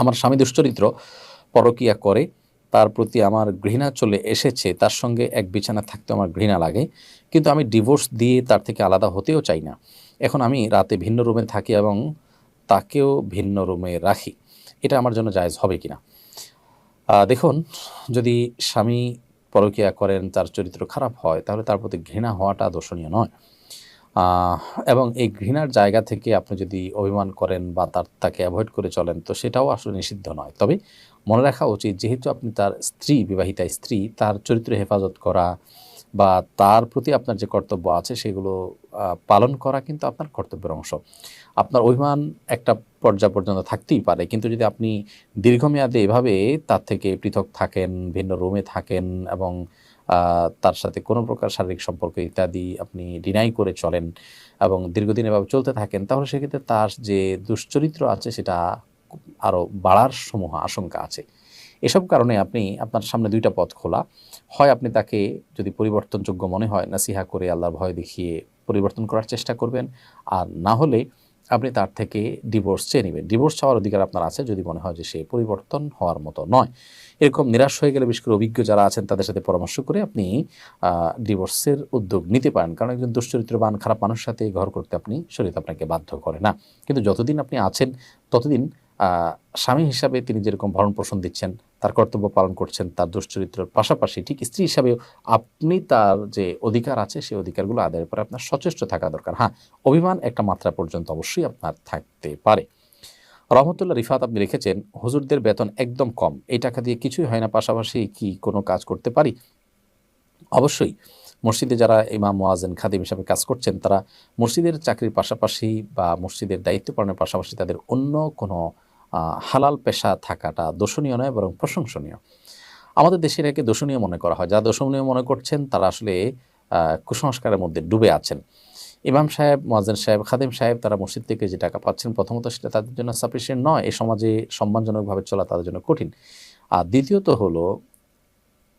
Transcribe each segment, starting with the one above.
আমার স্বামী দুশ্চরিত্র পরকিয়া করে, তার প্রতি আমার ঘৃণা চলে এসেছে, তার সঙ্গে এক বিছানা থাকতে আমার ঘৃণা লাগে। কিন্তু আমি ডিভোর্স দিয়ে তার থেকে আলাদা হতেও চাই না। এখন আমি রাতে ভিন্ন রুমে থাকি এবং তাকেও ভিন্ন রুমে রাখি। এটা আমার জন্য জায়েজ হবে কিনা দেখুন, যদি স্বামী পরকিয়া করেন, তার চরিত্র খারাপ হয়, তাহলে তার প্রতি ঘৃণা হওয়াটা দর্শনীয় নয়। এবং এই ঘৃণার জায়গা থেকে আপনি যদি অভিমান করেন বা তার, তাকে অ্যাভয়েড করে চলেন, তো সেটাও আসলে নিষিদ্ধ নয়। তবে মনে রাখা উচিত, যেহেতু আপনি তার স্ত্রী, বিবাহিতা স্ত্রী, তার চরিত্র হেফাজত করা বা তার প্রতি আপনার যে কর্তব্য আছে, সেগুলো পালন করা কিন্তু আপনার কর্তব্যের অংশ। আপনার অভিমান একটা পর্যায় পর্যন্ত থাকতেই পারে, কিন্তু যদি আপনি দীর্ঘমেয়াদে এভাবে তার থেকে পৃথক থাকেন, ভিন্ন রুমে থাকেন এবং তার সাথে কোনো প্রকার শারীরিক সম্পর্ক ইত্যাদি আপনি ডিনাই করে চলেন এবং দীর্ঘদিন এভাবে চলতে থাকেন, তাহলে সেক্ষেত্রে তার যে দুশ্চরিত্র আছে সেটা আরও বাড়ার সমূহ আশঙ্কা আছে। এসব কারণে আপনি আপনার সামনে দুইটা পথ খোলা। হয় আপনি তাকে যদি পরিবর্তনযোগ্য মনে হয়, নাসিহা করে আল্লাহর ভয় দেখিয়ে পরিবর্তন করার চেষ্টা করবেন, আর না হলে আপনি তার থেকে ডিভোর্স চেয়ে নেবেন। ডিভোর্স চাওয়ার অধিকার আপনার আছে যদি মনে হয় যে সে পরিবর্তন হওয়ার মতো নয়। এরকম নিরাশ হয়ে গেলে বিশেষ করে অভিজ্ঞ যারা আছেন তাদের সাথে পরামর্শ করে আপনি ডিভোর্সের উদ্যোগ নিতে পারেন। কারণ একজন দুশ্চরিত্রবান, খারাপ মানুষের সাথে ঘর করতে আপনি শরীর আপনাকে বাধ্য করে না। কিন্তু যতদিন আপনি আছেন, ততদিন স্বামী হিসাবে তিনি যেরকম ভরণ পোষণ দিচ্ছেন তার কর্তব্য পালন করছেন তার দুশ্চরিত্রের পাশাপাশি ঠিক স্ত্রী হিসাবেও আপনি তার যে অধিকার আছে, সেই অধিকারগুলো আদায়ের পরে আপনার সচেষ্ট থাকা দরকার। হ্যাঁ অভিমান একটা মাত্রা পর্যন্ত অবশ্যই আপনার থাকতে পারে। রহমতুল্লাহ রিফাত আপনি রেখেছেন, হুজুরদের বেতন একদম কম। এই টাকা দিয়ে কিছুই হয় না, পাশাপাশি কি কোনো কাজ করতে পারি? অবশ্যই, মসজিদে যারা ইমাম মোয়াজেন খাদিম হিসাবে কাজ করছেন, তারা মসজিদের চাকরির পাশাপাশি বা মসজিদের দায়িত্ব পালনের পাশাপাশি তাদের অন্য কোনো হালাল পেশা থাকাটা দোষণীয় নয়, বরং প্রশংসনীয়। আমাদের দেশের একে দোষণীয় মনে করা হয়। যা দোষণীয় মনে করছেন, তারা আসলে কুসংস্কারের মধ্যে ডুবে আছেন। ইমাম সাহেব মোয়াজেন সাহেব, খাদিম সাহেব, তারা মসজিদ থেকে যে টাকা পাচ্ছেন, প্রথমত সেটা তাদের জন্য সাফিসিয়েন্ট নয়। এই সমাজে সম্মানজনকভাবে চলা তাদের জন্য কঠিন। আর দ্বিতীয়ত হলো,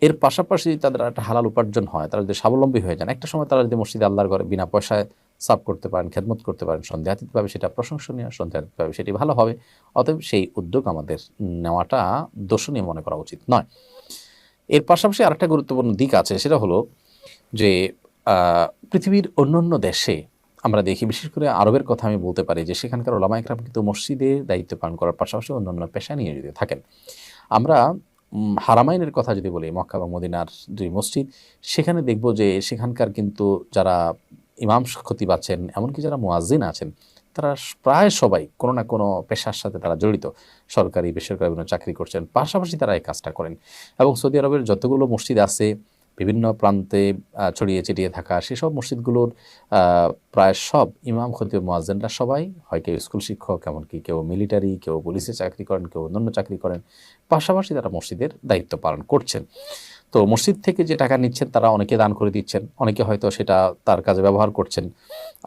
এর পাশাপাশি তাদের একটা হালাল উপার্জন হয়, তারা যদি স্বাবলম্বী হয়ে যান, একটা সময় তারা যদি মসজিদে আল্লাহর ঘরে বিনা পয়সায় সাফ করতে পারেন, খেদমত করতে পারেন সন্দেহাতীতভাবে সেটা প্রশংসনীয় সন্দেহাতীতভাবে সেটি ভালো হবে। অতএব সেই উদ্যোগ আমাদের নেওয়াটা দোষণীয় মনে করা উচিত নয়। এর পাশাপাশি আরেকটা গুরুত্বপূর্ণ দিক আছে, সেটা হলো যে পৃথিবীর অন্যান্য দেশে আমরা দেখি, বিশেষ করে আরবের কথা আমি বলতে পারি, যে সেখানকার ওলামা একরাম কিন্তু মসজিদে দায়িত্ব পালন করার পাশাপাশি অন্যান্য পেশা নিয়োজিত থাকেন। আমরা হারামাইনের কথা যদি বলি, মক্কা বা মদিনার দুই মসজিদ, সেখানে দেখব যে সেখানকার কিন্তু যারা ইমাম খতিব আছেন, এমনকি যারা মুয়াজ্জিন আছেন, তারা প্রায় সবাই কোনো না কোনো পেশার সাথে তারা জড়িত। সরকারি, বেসরকারি বিভিন্ন চাকরি করছেন, পাশাপাশি তারা এই কাজটা করেন। এবং সৌদি আরবের যতগুলো মসজিদ আছে, বিভিন্ন প্রান্তে ছড়িয়ে ছিটিয়ে থাকা, সেসব মসজিদগুলোর প্রায় সব ইমাম, খতিব, মোয়াজ্জেনরা সবাই হয় কেউ স্কুল শিক্ষক, এমনকি কেউ মিলিটারি, কেউ পুলিশে চাকরি করেন, কেউ অন্যান্য চাকরি করেন, পাশাপাশি তারা মসজিদের দায়িত্ব পালন করছেন। তো মসজিদ থেকে যে টাকা নিচ্ছেন, তারা অনেকে দান করে দিচ্ছেন। অনেকে হয়তো সেটা তার কাজে ব্যবহার করছেন,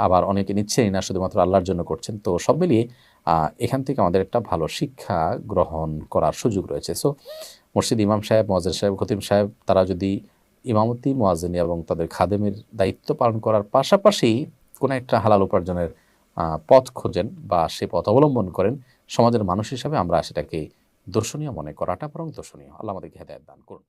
আবার অনেকে নিচ্ছেনই না, শুধুমাত্র আল্লাহর জন্য করছেন। তো সব মিলিয়ে এখান থেকে আমাদের একটা ভালো শিক্ষা গ্রহণ করার সুযোগ রয়েছে। সো মসজিদ ইমাম সাহেব, মোয়াজ্জেন সাহেব, খতিম সাহেব, তারা যদি ইমামতি মোয়াজিনী এবং তাদের খাদেমের দায়িত্ব পালন করার পাশাপাশি কোনো একটা হালাল উপার্জনের পথ খোঁজেন বা সে পথ অবলম্বন করেন, সমাজের মানুষ হিসাবে আমরা সেটাকে দর্শনীয় মনে করাটা বরং দর্শনীয়। আল্লাহ আমাদেরকে হেদায়ত দান করুন।